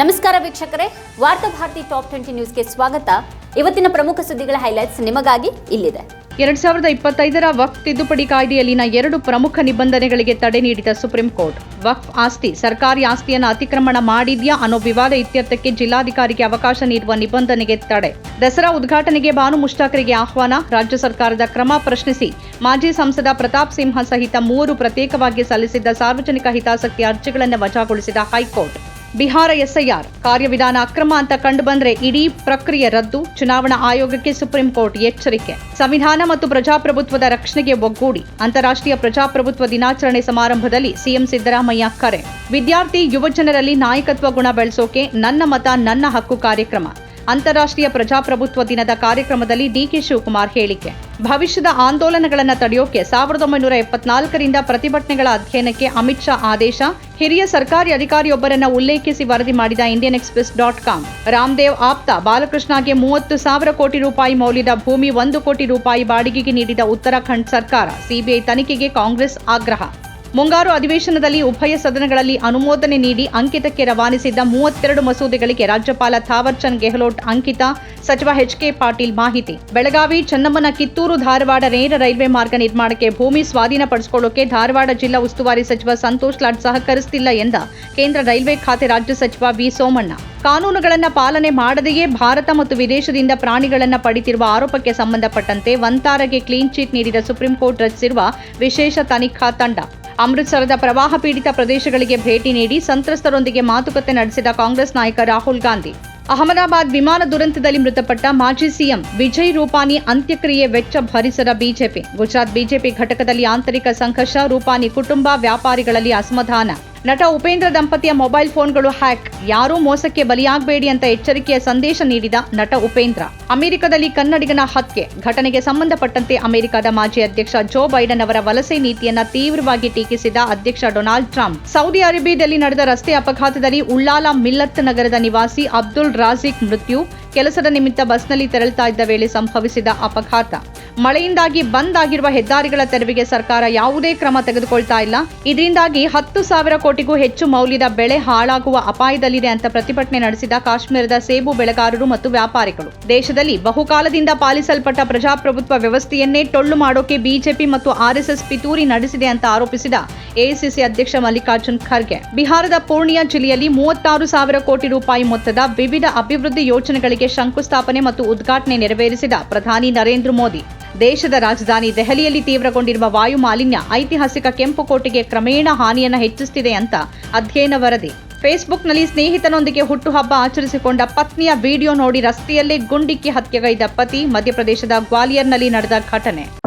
ನಮಸ್ಕಾರ ವೀಕ್ಷಕರೇ, ವಾರ್ತಾ ಭಾರತಿ ಟಾಪ್ ಟ್ವೆಂಟಿ ನ್ಯೂಸ್ಗೆ ಸ್ವಾಗತ. ಇವತ್ತಿನ ಪ್ರಮುಖ ಸುದ್ದಿಗಳ ಹೈಲೈಟ್ಸ್ ನಿಮಗಾಗಿ ಇಲ್ಲಿದೆ. ಎರಡ್ ಸಾವಿರದ ಇಪ್ಪತ್ತೈದರ ವಕ್ಫ್ ತಿದ್ದುಪಡಿ ಕಾಯ್ದೆಯಲ್ಲಿನ ಎರಡು ಪ್ರಮುಖ ನಿಬಂಧನೆಗಳಿಗೆ ತಡೆ ನೀಡಿದ ಸುಪ್ರೀಂ ಕೋರ್ಟ್. ವಕ್ಫ್ ಆಸ್ತಿ, ಸರ್ಕಾರಿ ಆಸ್ತಿಯನ್ನು ಅತಿಕ್ರಮಣ ಮಾಡಿದ್ಯಾ ಅನ್ನೋ ವಿವಾದ ಇತ್ಯರ್ಥಕ್ಕೆ ಜಿಲ್ಲಾಧಿಕಾರಿಗೆ ಅವಕಾಶ ನೀಡುವ ನಿಬಂಧನೆಗೆ ತಡೆ. ದಸರಾ ಉದ್ಘಾಟನೆಗೆ ಬಾನು ಮುಷ್ಟಾಕರಿಗೆ ಆಹ್ವಾನ, ರಾಜ್ಯ ಸರ್ಕಾರದ ಕ್ರಮ ಪ್ರಶ್ನಿಸಿ, ಮಾಜಿ ಸಂಸದ ಪ್ರತಾಪ್ ಸಿಂಹ ಸಹಿತ ಮೂವರು ಪ್ರತ್ಯೇಕವಾಗಿ ಸಲ್ಲಿಸಿದ್ದ ಸಾರ್ವಜನಿಕ ಹಿತಾಸಕ್ತಿ ಅರ್ಜಿಗಳನ್ನು ವಜಾಗೊಳಿಸಿದ ಹೈಕೋರ್ಟ್. ಬಿಹಾರ ಎಸ್ಐಆರ್ ಕಾರ್ಯವಿಧಾನ ಅಕ್ರಮ ಅಂತ ಕಂಡುಬಂದ್ರೆ ಇಡೀ ಪ್ರಕ್ರಿಯೆ ರದ್ದು. ಚುನಾವಣಾ ಆಯೋಗಕ್ಕೆ ಸುಪ್ರೀಂ ಕೋರ್ಟ್ ಎಚ್ಚರಿಕೆ. ಸಂವಿಧಾನ ಮತ್ತು ಪ್ರಜಾಪ್ರಭುತ್ವದ ರಕ್ಷಣೆಗೆ ಒಗ್ಗೂಡಿ ಅಂತಾರಾಷ್ಟ್ರೀಯ ಪ್ರಜಾಪ್ರಭುತ್ವ ದಿನಾಚರಣೆ ಸಮಾರಂಭದಲ್ಲಿ ಸಿಎಂ ಸಿದ್ದರಾಮಯ್ಯ ಕರೆ. ವಿದ್ಯಾರ್ಥಿ ಯುವಜನರಲ್ಲಿ ನಾಯಕತ್ವ ಗುಣ ಬೆಳೆಸೋಕೆ ನನ್ನ ಮತ, ನನ್ನ ಹಕ್ಕು ಕಾರ್ಯಕ್ರಮ. ಅಂತಾರಾಷ್ಟ್ರೀಯ ಪ್ರಜಾಪ್ರಭುತ್ವ ದಿನದ ಕಾರ್ಯಕ್ರಮದಲ್ಲಿ ಡಿಕೆ ಶಿವಕುಮಾರ್ ಹೇಳಿಕೆ. ಭವಿಷ್ಯದ ಆಂದೋಲನಗಳನ್ನು ತಡೆಯೋಕೆ ಸಾವಿರದ ಒಂಬೈನೂರ ಎಪ್ಪತ್ನಾಲ್ಕರಿಂದ ಪ್ರತಿಭಟನೆಗಳ ಅಧ್ಯಯನಕ್ಕೆ ಅಮಿತ್ ಶಾ ಆದೇಶ. ಹಿರಿಯ ಸರ್ಕಾರಿ ಅಧಿಕಾರಿಯೊಬ್ಬರನ್ನ ಉಲ್ಲೇಖಿಸಿ ವರದಿ ಮಾಡಿದ Indian Express dot com Ramdev ಆಪ್ತ ಬಾಲಕೃಷ್ಣಗೆ ಮೂವತ್ತು ಸಾವಿರ ಕೋಟಿ ರೂಪಾಯಿ ಮೌಲ್ಯದ ಭೂಮಿ ಒಂದು ಕೋಟಿ ರೂಪಾಯಿ ಬಾಡಿಗೆಗೆ ನೀಡಿದ ಉತ್ತರಾಖಂಡ್ ಸರ್ಕಾರ. ಸಿಬಿಐ ತನಿಖೆಗೆ ಕಾಂಗ್ರೆಸ್ ಆಗ್ರಹ. ಮುಂಗಾರು ಅಧಿವೇಶನದಲ್ಲಿ ಉಭಯ ಸದನಗಳಲ್ಲಿ ಅನುಮೋದನೆ ನೀಡಿ ಅಂಕಿತಕ್ಕೆ ರವಾನಿಸಿದ್ದ ಮೂವತ್ತೆರಡು ಮಸೂದೆಗಳಿಗೆ ರಾಜ್ಯಪಾಲ ಥಾವರ್ಚಂದ್ ಗೆಹ್ಲೋಟ್ ಅಂಕಿತ. ಸಚಿವ ಎಚ್ಕೆ ಪಾಟೀಲ್ ಮಾಹಿತಿ. ಬೆಳಗಾವಿ, ಚನ್ನಮ್ಮನ ಕಿತ್ತೂರು, ಧಾರವಾಡ ನೇರ ರೈಲ್ವೆ ಮಾರ್ಗ ನಿರ್ಮಾಣಕ್ಕೆ ಭೂಮಿ ಸ್ವಾಧೀನಪಡಿಸಿಕೊಳ್ಳೋಕೆ ಧಾರವಾಡ ಜಿಲ್ಲಾ ಉಸ್ತುವಾರಿ ಸಚಿವ ಸಂತೋಷ್ ಲಾಡ್ ಸಹಕರಿಸುತ್ತಿಲ್ಲ ಎಂದ ಕೇಂದ್ರ ರೈಲ್ವೆ ಖಾತೆ ರಾಜ್ಯ ಸಚಿವ ವಿ ಸೋಮಣ್ಣ. ಕಾನೂನುಗಳನ್ನು ಪಾಲನೆ ಮಾಡದೆಯೇ ಭಾರತ ಮತ್ತು ವಿದೇಶದಿಂದ ಪ್ರಾಣಿಗಳನ್ನು ಪಡಿತಿರುವ ಆರೋಪಕ್ಕೆ ಸಂಬಂಧಪಟ್ಟಂತೆ ವಂತಾರಗೆ ಕ್ಲೀನ್ ಚೀಟ್ ನೀಡಿದ ಸುಪ್ರೀಂ ಕೋರ್ಟ್ ರಚಿಸಿರುವ ವಿಶೇಷ ತನಿಖಾ ತಂಡ. ಅಮೃತ್ಸರದ ಪ್ರವಾಹ ಪೀಡಿತ ಪ್ರದೇಶಗಳಿಗೆ ಭೇಟಿ ನೀಡಿ ಸಂತ್ರಸ್ತರೊಂದಿಗೆ ಮಾತುಕತೆ ನಡೆಸಿದ ಕಾಂಗ್ರೆಸ್ ನಾಯಕ ರಾಹುಲ್ ಗಾಂಧಿ. ಅಹಮದಾಬಾದ್ ವಿಮಾನ ದುರಂತದಲ್ಲಿ ಮೃತಪಟ್ಟ ಮಾಜಿ ಸಿಎಂ ವಿಜಯ್ ರೂಪಾನಿ ಅಂತ್ಯಕ್ರಿಯೆ ವೆಚ್ಚ ಭರಿಸದ ಬಿಜೆಪಿ. ಗುಜರಾತ್ ಬಿಜೆಪಿ ಘಟಕದಲ್ಲಿ ಆಂತರಿಕ ಸಂಘರ್ಷ, ರೂಪಾನಿ ಕುಟುಂಬ ವ್ಯಾಪಾರಿಗಳಲ್ಲಿ ಅಸಮಾಧಾನ. ನಟ ಉಪೇಂದ್ರ ದಂಪತಿಯ ಮೊಬೈಲ್ ಫೋನ್ಗಳು ಹ್ಯಾಕ್. ಯಾರೂ ಮೋಸಕ್ಕೆ ಬಲಿಯಾಗಬೇಡಿ ಅಂತ ಎಚ್ಚರಿಕೆಯ ಸಂದೇಶ ನೀಡಿದ ನಟ ಉಪೇಂದ್ರ. ಅಮೆರಿಕದಲ್ಲಿ ಕನ್ನಡಿಗನ ಹತ್ಯೆ. ಘಟನೆಗೆ ಸಂಬಂಧಪಟ್ಟಂತೆ ಅಮೆರಿಕದ ಮಾಜಿ ಅಧ್ಯಕ್ಷ ಜೋ ಬೈಡನ್ ಅವರ ವಲಸೆ ನೀತಿಯನ್ನ ತೀವ್ರವಾಗಿ ಟೀಕಿಸಿದ ಅಧ್ಯಕ್ಷ ಡೊನಾಲ್ಡ್ ಟ್ರಂಪ್. ಸೌದಿ ಅರೇಬಿಯಾದಲ್ಲಿ ನಡೆದ ರಸ್ತೆ ಅಪಘಾತದಲ್ಲಿ ಉಳ್ಳಾಲ ಮಿಲ್ಲತ್ ನಗರದ ನಿವಾಸಿ ಅಬ್ದುಲ್ ರಾಜಿಕ್ ಮೃತ್ಯು. ಕೆಲಸದ ನಿಮಿತ್ತ ಬಸ್ನಲ್ಲಿ ತೆರಳುತ್ತಾ ಇದ್ದ ವೇಳೆ ಸಂಭವಿಸಿದ ಅಪಘಾತ. ಮಳೆಯಿಂದಾಗಿ ಬಂದ್ ಆಗಿರುವ ಹೆದ್ದಾರಿಗಳ ತೆರವಿಗೆ ಸರ್ಕಾರ ಯಾವುದೇ ಕ್ರಮ ತೆಗೆದುಕೊಳ್ತಾ ಇಲ್ಲ. ಇದರಿಂದಾಗಿ ಹತ್ತು ಸಾವಿರ ಕೋಟಿಗೂ ಹೆಚ್ಚು ಮೌಲ್ಯದ ಬೆಳೆ ಹಾಳಾಗುವ ಅಪಾಯದಲ್ಲಿದೆ ಅಂತ ಪ್ರತಿಭಟನೆ ನಡೆಸಿದ ಕಾಶ್ಮೀರದ ಸೇಬು ಬೆಳೆಗಾರರು ಮತ್ತು ವ್ಯಾಪಾರಿಗಳು. ದೇಶದಲ್ಲಿ ಬಹುಕಾಲದಿಂದ ಪಾಲಿಸಲ್ಪಟ್ಟ ಪ್ರಜಾಪ್ರಭುತ್ವ ವ್ಯವಸ್ಥೆಯನ್ನೇ ಟೊಳ್ಳು ಮಾಡೋಕೆ ಬಿಜೆಪಿ ಮತ್ತು ಆರ್ಎಸ್ಎಸ್ ಪಿತೂರಿ ನಡೆಸಿದೆ ಅಂತ ಆರೋಪಿಸಿದ ಎಐಸಿಸಿ ಅಧ್ಯಕ್ಷ ಮಲ್ಲಿಕಾರ್ಜುನ್ ಖರ್ಗೆ. ಬಿಹಾರದ ಪೂರ್ಣಿಯಾ ಜಿಲ್ಲೆಯಲ್ಲಿ ಮೂವತ್ತಾರು ಸಾವಿರ ಕೋಟಿ ರೂಪಾಯಿ ಮೊತ್ತದ ವಿವಿಧ ಅಭಿವೃದ್ಧಿ ಯೋಜನೆಗಳಿಗೆ ಶಂಕುಸ್ಥಾಪನೆ ಮತ್ತು ಉದ್ಘಾಟನೆ ನೆರವೇರಿಸಿದ ಪ್ರಧಾನಿ ನರೇಂದ್ರ ಮೋದಿ. ದೇಶದ ರಾಜಧಾನಿ ದೆಹಲಿಯಲ್ಲಿ ತೀವ್ರಗೊಂಡಿರುವ ವಾಯು ಮಾಲಿನ್ಯ ಐತಿಹಾಸಿಕ ಕೆಂಪು ಕೋಟೆಗೆ ಕ್ರಮೇಣ ಹಾನಿಯನ್ನು ಹೆಚ್ಚಿಸುತ್ತಿದೆ ಅಂತ ಅಧ್ಯಯನ ವರದಿ. ಫೇಸ್ಬುಕ್ನಲ್ಲಿ ಸ್ನೇಹಿತನೊಂದಿಗೆ ಹುಟ್ಟುಹಬ್ಬ ಆಚರಿಸಿಕೊಂಡ ಪತ್ನಿಯ ವಿಡಿಯೋ ನೋಡಿ ರಸ್ತೆಯಲ್ಲೇ ಗುಂಡಿಕ್ಕಿ ಹತ್ಯೆಗೈದ ಪತಿ ಮಧ್ಯಪ್ರದೇಶದ ಗ್ವಾಲಿಯರ್ನಲ್ಲಿ ನಡೆದ ಘಟನೆ.